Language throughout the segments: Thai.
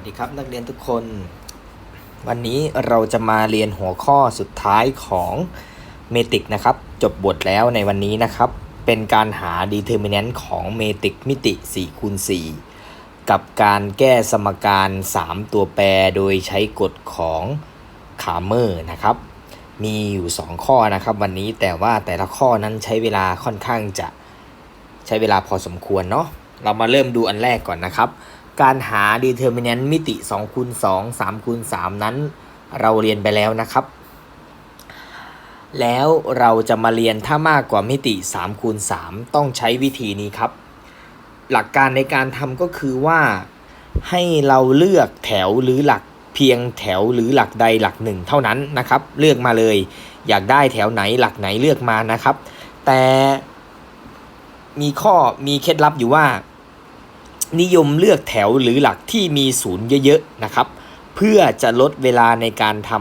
วัสดีครับนักเรียนทุกคน วันนี้เราจะมาเรียนหัวข้อสุดท้ายของเมติกนะครับ จบบทแล้วในวันนี้นะครับ เป็นการหา determinant ของเมติกมิติ4คูณ4กับการแก้สมการ 3 ตัวแปรโดยใช้กฎของคาเมอร์นะครับ มีอยู่ 2 ข้อนะครับ วันนี้แต่ว่าแต่ละข้อนั้นใช้เวลาค่อนข้างจะใช้เวลาพอสมควรเนาะเรามาเริ่มดูอันแรกก่อนนะครับ การหา determinant มิติ2คูณ2 3คูณ3นั้น เราเรียนไปแล้วนะครับ แล้วเราจะมาเรียนถ้ามากกว่ามิติ3คูณ3ต้องใช้วิธีนี้ครับ หลักการในการทำก็คือว่าให้เราเลือกแถวหรือหลักเพียงแถวหรือหลักใดหลักหนึ่งเท่านั้นนะครับ เลือกมาเลย อยากได้แถวไหนหลักไหนเลือกมานะครับ แต่มีข้อมีเคล็ดลับอยู่ว่า นิยมเลือกแถวหรือหลักที่มีศูนย์เยอะๆนะครับ เพื่อจะลดเวลาในการท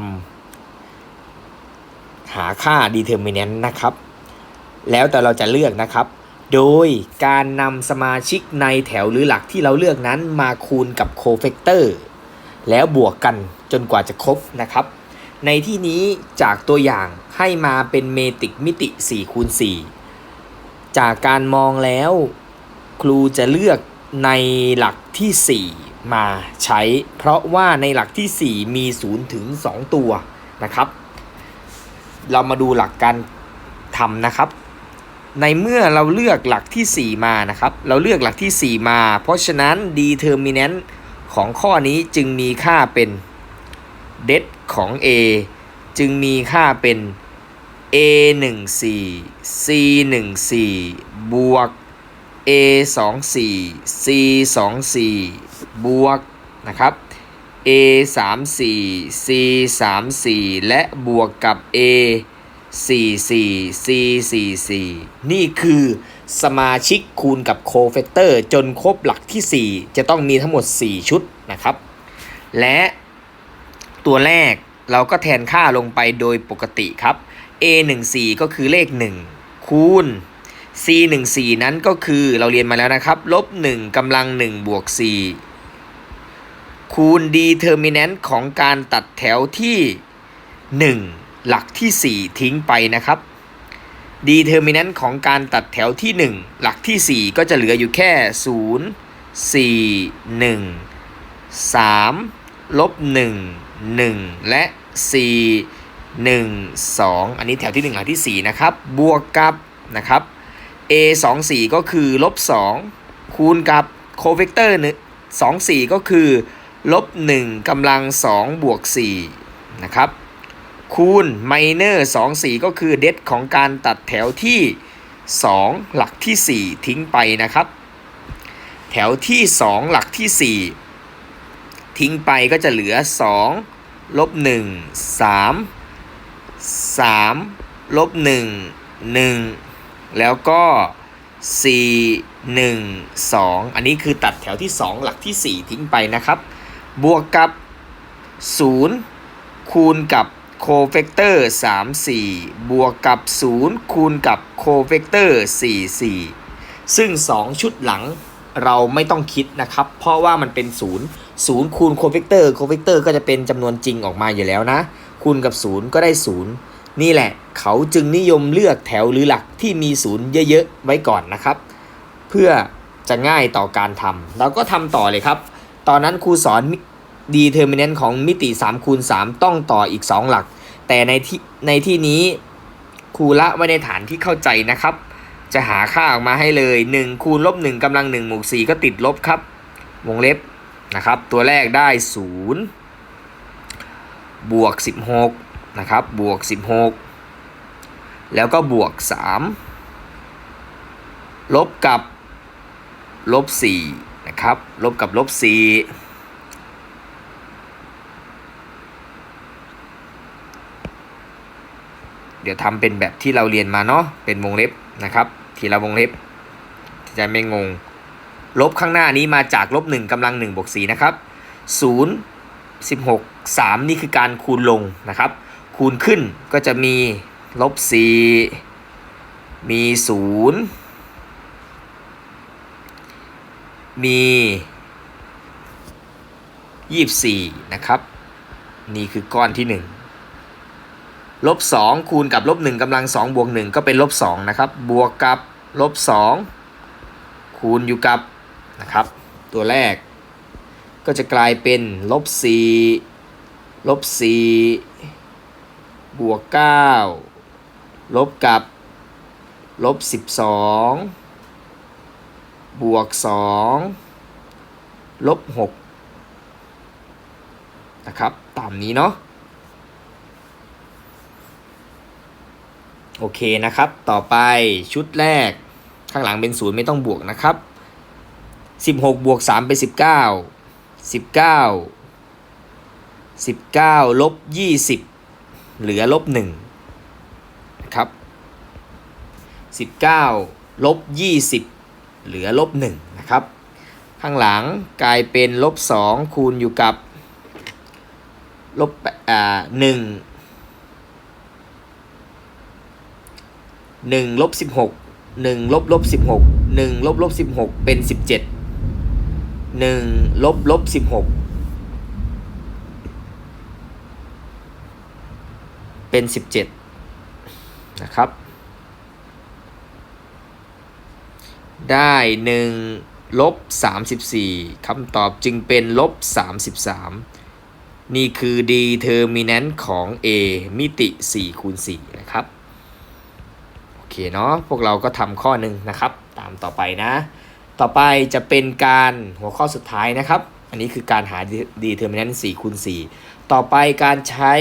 ำหาค่า determinant นะครับ แล้วแต่เราจะเลือกนะครับ โดยการนำสมาชิกในแถวหรือหลักที่เราเลือกนั้นมาคูณกับโคเฟกเตอร์แล้วบวกกันจนกว่าจะครบนะครับ ในที่นี้จากตัวอย่างให้มาเป็นเมตริกมิติ4คูณ4จากการมองแล้ว ครูจะเลือก ในหลักที่ 4 มาใช้ เพราะว่าในหลักที่ 4 มี 0 ถึง 2 ตัวนะครับ เรามาดูหลักการทำนะครับ ในเมื่อเราเลือกหลักที่ 4 มานะครับ เราเลือกหลักที่ 4 มา เพราะฉะนั้น determinant ของข้อนี้จึงมีค่าเป็น det ของ a จึงมีค่าเป็น a 1 4 c 1 4 บวก a 2 4 c 2 4บวกนะครับ a 3 4 c 3 4และบวกกับ a 4 4 c 4 4นี่คือสมาชิกคูณกับโคเฟกเตอร์จนครบหลักที่ 4 จะต้องมีทั้งหมด 4 ชุดนะครับ และตัวแรกเราก็แทนค่าลงไปโดยปกติครับ a 1 4ก็คือเลข 1 คูณ c 1 4นั้นก็คือเราเรียนมาแล้วนะครับลบ1กำลัง1บวก4คูณ determinant ของการตัดแถวที่ 1 หลักที่ 4 ทิ้งไปนะครับ determinant ของการตัดแถวที่ 1 หลักที่ 4 ก็จะเหลืออยู่แค่ 0 4 1 3ลบ1 1 และ 4 1 2 อันนี้แถวที่ 1 หลักที่ 4 นะครับ บวกกับนะครับ a 2 4ก็คือลบ2คูณกับโคเวกเตอร์2 4ก็คือลบ1กำลัง2บวก4นะครับคูณไมเนอร์2 4ก็คือเดดของการตัดแถวที่ 2 หลักที่ 4 ทิ้งไปนะครับ แถวที่ 2 หลักที่ 4 ทิ้งไปก็จะเหลือ 2 ลบ 1 3 3 ลบ 1 1 แล้วก็ 4 1 2 อันนี้คือตัดแถวที่ 2 หลักที่ 4 ทิ้งไปนะครับ บวกกับ 0 คูณกับโคเฟกเตอร์ 3 4 บวกกับ 0 คูณกับโคเฟกเตอร์ 4 4 ซึ่ง 2 ชุดหลังเราไม่ต้องคิดนะครับ เพราะว่ามันเป็น 0 0 คูณโคเฟกเตอร์โคเฟกเตอร์ก็จะเป็นจำนวนจริงออกมาอยู่แล้วนะ คูณกับ 0 ก็ได้ 0 นี่แหละเขาจึงนิยมเลือกแถวหรือหลักที่มี0เยอะๆไว้ก่อนนะครับ เพื่อจะง่ายต่อการทำเราก็ทำต่อเลยครับ ตอนนั้นครูสอน determinant ของมิติ3คูณ3ต้องต่ออีก 2 หลัก แต่ในที่ในที่นี้ครูละไว้ในฐานที่เข้าใจนะครับ จะหาค่าออกมาให้เลย 1 คูณลบ1กำลัง1หมู่4ก็ติดลบครับ วงเล็บนะครับ ตัวแรกได้ 0 บวก 16 นะครับบวก 16 แล้วก็บวก 3 ลบกับลบ4นะครับลบกับลบ4เดี๋ยวทำเป็นแบบที่เราเรียนมาเนาะเป็นวงเล็บนะครับทีละวงเล็บจะไม่งง ลบข้างหน้านี้มาจากลบ1กำลัง1บวก4นะครับ0 16 3 นี่คือการคูณลงนะครับ คูณขึ้นก็จะมีลบ4มี0มียี่สิบสี่นะครับ นี่คือก้อนที่หนึ่งลบสองคูณกับลบหนึ่งกำลังสองบวกหนึ่งก็เป็นลบสองนะครับ บวกกับลบสองคูณอยู่กับนะครับ ตัวแรก ก็จะกลายเป็นลบสี่ลบสี่ บวกเก้าลบกับ ลบสิบสองบวกสองลบหกนะครับ ตามนี้เนาะ โอเคนะครับ ต่อไปชุดแรก ข้างหลังเป็นศูนย์ไม่ต้องบวกนะครับ 16 บวก 3 เป็น 19 19 19 ลบ 20 เหลือลบ1นะครับ19ลบ20เหลือลบ1นะครับ ข้างหลังกลายเป็นลบ2คูณอยู่กับลบอ่าหนึ่งหนึ่งลบสิบหกหนึ่งลบลบสิบหกหนึ่งลบลบสิบหกเป็นสิบเจ็ดหนึ่งลบลบสิบหก เป็นสิบเจ็ดนะครับ ได้หนึ่งลบสามสิบสี่คำตอบจึงเป็น ลบสามสิบสามนี่คือ determinant ของ a มิติ 4 คูณ 4 นะครับ โอเคเนาะ พวกเราก็ทำข้อหนึ่งนะครับ ตามต่อไปนะ ต่อไปจะเป็นการหัวข้อสุดท้ายนะครับ อันนี้คือการหา determinant 4 คูณ 4 ต่อไปการใช้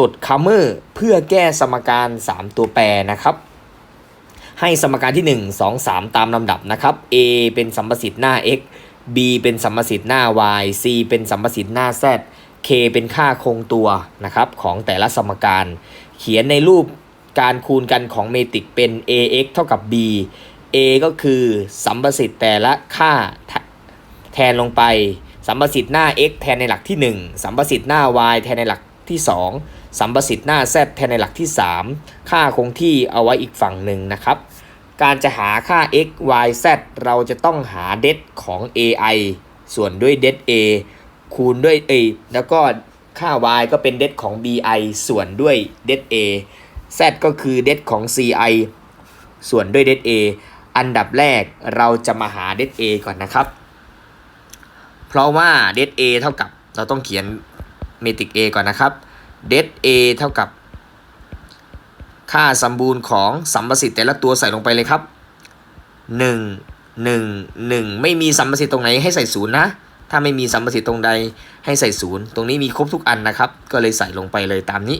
กฎ Cramer เพื่อแก้สมการ 3 ตัวแปรนะครับ ให้สมการที่ 1 2 3 ตามลำดับนะครับ a เป็นสัมประสิทธิ์หน้า x b เป็นสัมประสิทธิ์หน้า y c เป็นสัมประสิทธิ์หน้า z k เป็นค่าคงตัวนะครับของแต่ละสมการ เขียนในรูปการคูณกันของเมตริกเป็น ax เท่ากับ b a ก็คือสัมประสิทธิ์แต่ละค่าแทนลงไปสัมประสิทธิ์หน้า x แทนในหลักที่ 1 สัมประสิทธิ์หน้า y แทนในหลักที่ 2 สัมประสิทธิ์หน้า z แทนในหลักที่ 3 ค่าคงที่เอาไว้อีกฝั่งหนึ่งนะครับ การจะหาค่า x y z เราจะต้องหาเดของ ai ส่วนด้วยเด a คูณด้วย a แล้วก็ค่า y ก็เป็นเดของ bi ส่วนด้วยเด a z ก็คือเดของ ci ส่วนด้วยเด a อันดับแรกเราจะมาหาเด a ก่อนนะครับ เพราะว่าเด a เท่ากับเราต้องเขียนเมตริก a ก่อนนะครับ เด a เท่ากับ ค่าสมบูรณ์ของสัมประสิทธิ์แต่ละตัวใส่ลงไปเลยครับ 1 1 1 ไม่มีสัมประสิทธิ์ตรงไหนให้ใส่ศูนย์นะ ถ้าไม่มีสัมประสิทธิ์ตรงใดให้ใส่ศูนย์ตรงนี้มีครบทุกอันนะครับ ก็เลยใส่ลงไปเลยตามนี้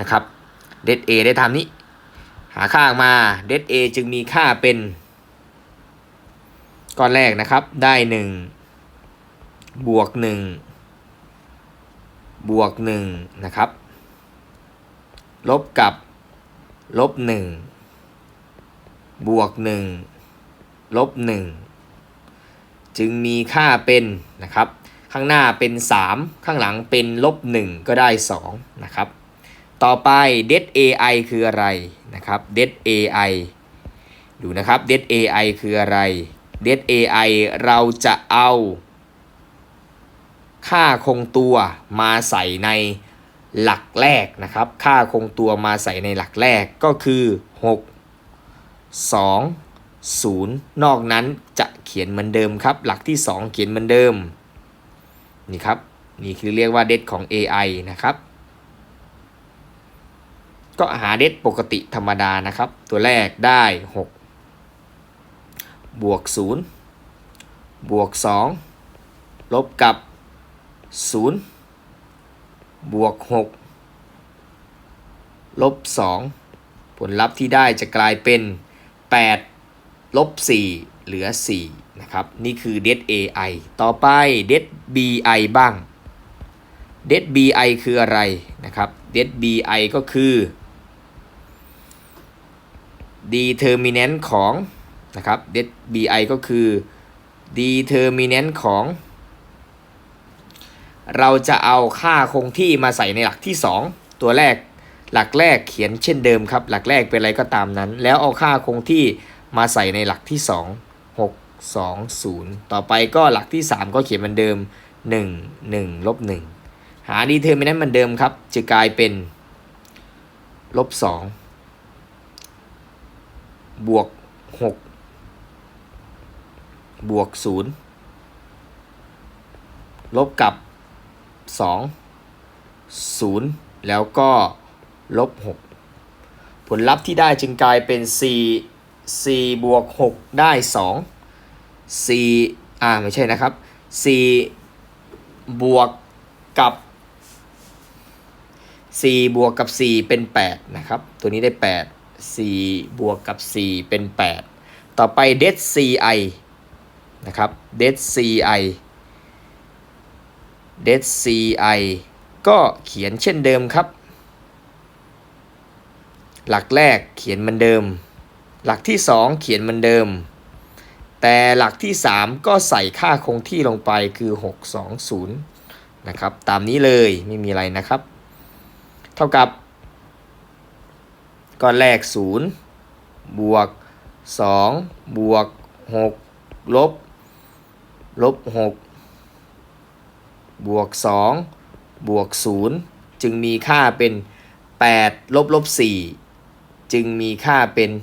นะครับเด a ได้ตามนี้ หาค่าออกมาเด a จึงมีค่าเป็นก้อนแรกนะครับได้ 1 บวก 1 บวก1นะครับ ลบกับ ลบหนึ่งบวกหนึ่งลบหนึ่งจึงมีค่าเป็นนะครับ ข้างหน้าเป็น 3 ข้างหลังเป็นลบ1ก็ได้2นะครับ ต่อไป det ai คืออะไรนะครับ det ai ดูนะครับ det ai คืออะไร det ai เราจะเอา ค่าคงตัวมาใส่ในหลักแรกนะครับ ค่าคงตัวมาใส่ในหลักแรกก็คือ 6 2 0 นอกนั้นจะเขียนเหมือนเดิมครับ หลักที่ 2 เขียนเหมือนเดิม นี่ครับ นี่คือเรียกว่าเดของ AI นะครับ ก็หาเดปกติธรรมดานะครับ ตัวแรกได้ 6 บวก 0 บวก 2 ลบกับ 0บวก6ลบ2ผลลัพธ์ที่ได้จะกลายเป็น 8 ลบ 4 เหลือ 4 นะครับ นี่คือ det ai ต่อไป det bi บ้าง det bi คืออะไรนะครับ det bi ก็คือ determinant ของนะครับ det bi ก็คือ determinant ของ เราจะเอาค่าคงที่มาใส่ในหลักที่ 2 ตัวแรกหลักแรกเขียนเช่นเดิมครับ หลักแรกเป็นอะไรก็ตามนั้น แล้วเอาค่าคงที่มาใส่ในหลักที่ 2 6 2 0 ต่อไปก็หลักที่ 3 ก็เขียนเหมือนเดิม 1 1ลบ1หาดีเทอร์มินันต์เหมือนเดิมครับ จะกลายเป็นลบ2บวก6บวก0ลบกับ 2 0 แล้วก็ลบ 6 ผลลัพธ์ที่ได้จึงกลายเป็น4 4บวก 6 ได้2 4อ่า ไม่ใช่นะครับ4บวกกับ4บวกกับ 4 เป็น 8 นะครับ ตัวนี้ได้ 8 4 บวกกับ 4 เป็น 8 ต่อไป det ci นะครับ det ci det ci ก็เขียนเช่นเดิมครับ หลักแรกเขียนเหมือนเดิม หลักที่ 2 เขียนเหมือนเดิม แต่หลักที่ 3 ก็ใส่ค่าคงที่ลงไปคือ 620 นะครับ ตามนี้เลยไม่มีอะไรนะครับ เท่ากับก้อนแรก 0 บวก 2 บวก 6 ลบ ลบ 6 บวก2บวก0จึงมีค่าเป็น8ลบลบ4จึงมีค่าเป็น 12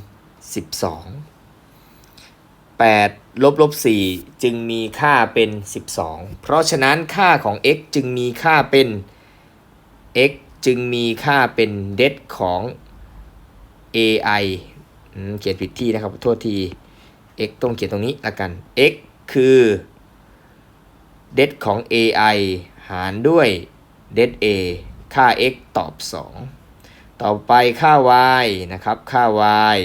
8ลบลบ4จึงมีค่าเป็น 12 เพราะฉะนั้นค่าของ x จึงมีค่าเป็น x จึงมีค่าเป็นเดของ ai อืมเขียนผิดที่นะครับ โทษที x ต้องเขียนตรงนี้ละกัน x คือ เดของ ai หารด้วยเด a ค่า x ตอบ 2 ต่อไปค่า y นะครับ ค่า y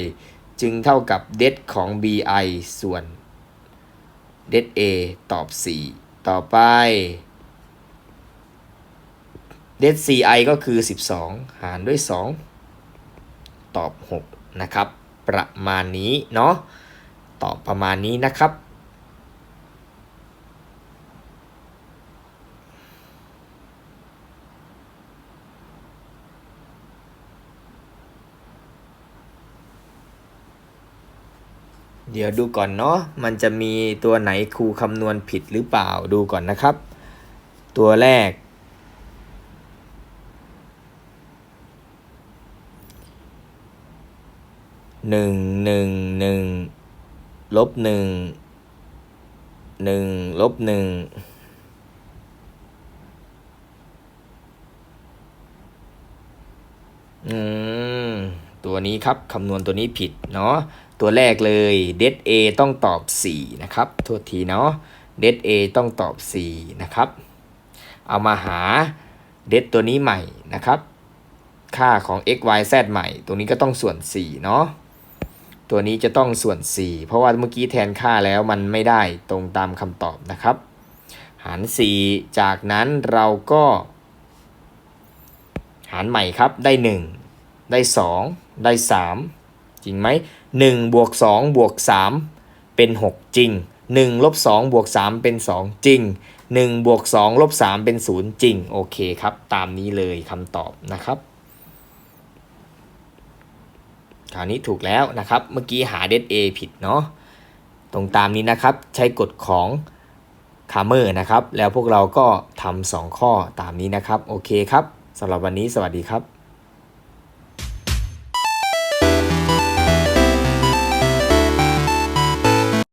จึงเท่ากับเดของ bi ส่วนเด a ตอบ 4 ต่อไปเด ci ก็คือ 12 หารด้วย 2 ตอบ 6 นะครับ ประมาณนี้เนาะตอบประมาณนี้นะครับ เดี๋ยวดูก่อนเนาะมันจะมีตัวไหนครูคำนวณผิดหรือเปล่าดูก่อนนะครับ ตัวแรก หนึ่งหนึ่งหนึ่งลบหนึ่งหนึ่งลบหนึ่งอืม ตัวนี้ครับคำนวณตัวนี้ผิดเนาะ ตัวแรกเลย det a ต้องตอบ 4 นะครับ โทษทีเนาะ det a ต้องตอบ 4 นะครับ เอามาหา det ตัวนี้ใหม่นะครับ ค่าของ x y z ใหม่ ตรงนี้ก็ต้องส่วน 4 เนาะตัวนี้จะต้องส่วน 4 เพราะว่าเมื่อกี้แทนค่าแล้วมันไม่ได้ตรงตามคำตอบนะครับ หาร 4 จากนั้นเราก็ หารใหม่ครับได้ 1 ได้ 2 ได้ 3 จริงไหม 1บวก2บวก3เป็น 6 จริง 1ลบ2บวก3เป็น 2 จริง 1บวก2ลบ3เป็น 0 จริง โอเคครับ ตามนี้เลยคำตอบนะครับคราวนี้ถูกแล้วนะครับ เมื่อกี้หาเด a ผิดเนาะ ตรงตามนี้นะครับ ใช้กฎของคาเมอร์นะครับ แล้วพวกเราก็ทำสองข้อตามนี้นะครับ โอเคครับสำหรับวันนี้สวัสดีครับ